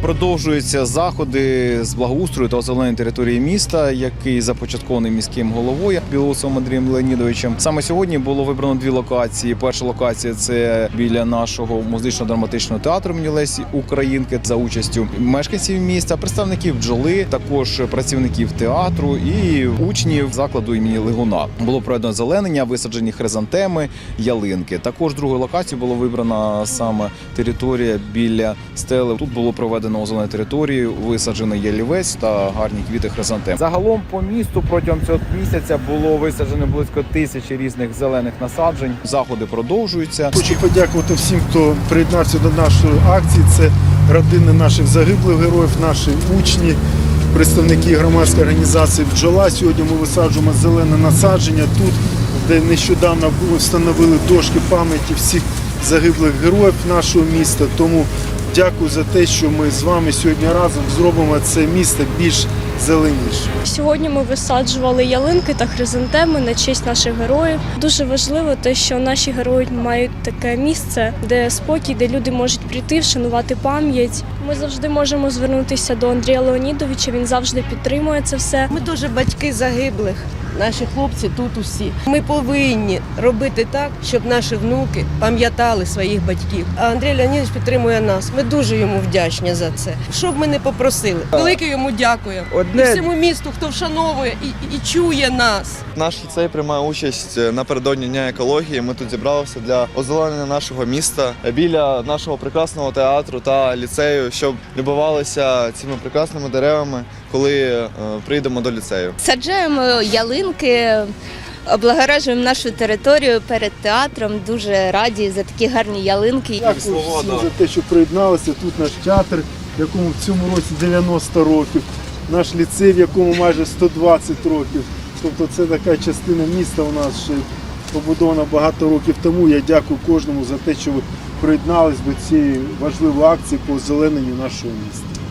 Продовжуються заходи з благоустрою та озеленення території міста, який започаткований міським головою Білоусом Андрієм Леонідовичем. Саме сьогодні було вибрано дві локації. Перша локація це біля нашого музично-драматичного театру імені Лесі Українки за участю мешканців міста, представників бджоли, також працівників театру і учнів закладу імені Лигуна. Було проведено зеленення, висаджені хризантеми, ялинки. Також другою локацією було вибрана саме територія біля стели. Тут було проведено озелену територію, висаджений ялівець та гарні квіти хризантем. Загалом по місту протягом цього місяця було висаджено близько тисячі різних зелених насаджень. Заходи продовжуються. Хочу подякувати всім, хто приєднався до нашої акції. Це родини наших загиблих героїв, наші учні, представники громадської організації бджола. Сьогодні ми висаджуємо зелене насадження тут, де нещодавно встановили дошки пам'яті всіх загиблих героїв нашого міста. Тому дякую за те, що ми з вами сьогодні разом зробимо це місто більш зеленішим. Сьогодні ми висаджували ялинки та хризантеми на честь наших героїв. Дуже важливо те, що наші герої мають таке місце, де спокій, де люди можуть прийти, вшанувати пам'ять. Ми завжди можемо звернутися до Андрія Леонідовича. Він завжди підтримує це все. Ми дуже батьки загиблих. Наші хлопці тут усі. Ми повинні робити так, щоб наші внуки пам'ятали своїх батьків. А Андрій Леонідович підтримує нас. Ми дуже йому вдячні за це. Що б ми не попросили, велике йому дякуємо. І всьому місту, хто вшановує і, і чує нас. Наш ліцей приймає участь е, напередодні Дня екології. Ми тут зібралися для озеленення нашого міста біля нашого прекрасного театру та ліцею, щоб любувалися цими прекрасними деревами, коли е, прийдемо до ліцею. Саджаємо ялинки, облагороджуємо нашу територію перед театром. Дуже раді за такі гарні ялинки. Дякую всім за те, що приєдналися. Тут наш театр, якому в цьому році 90 років, наш ліцей, в якому майже 120 років. Тобто це така частина міста у нас ще побудована багато років тому. Я дякую кожному за те, що ви приєднались до цієї важливої акції по озелененню нашого міста.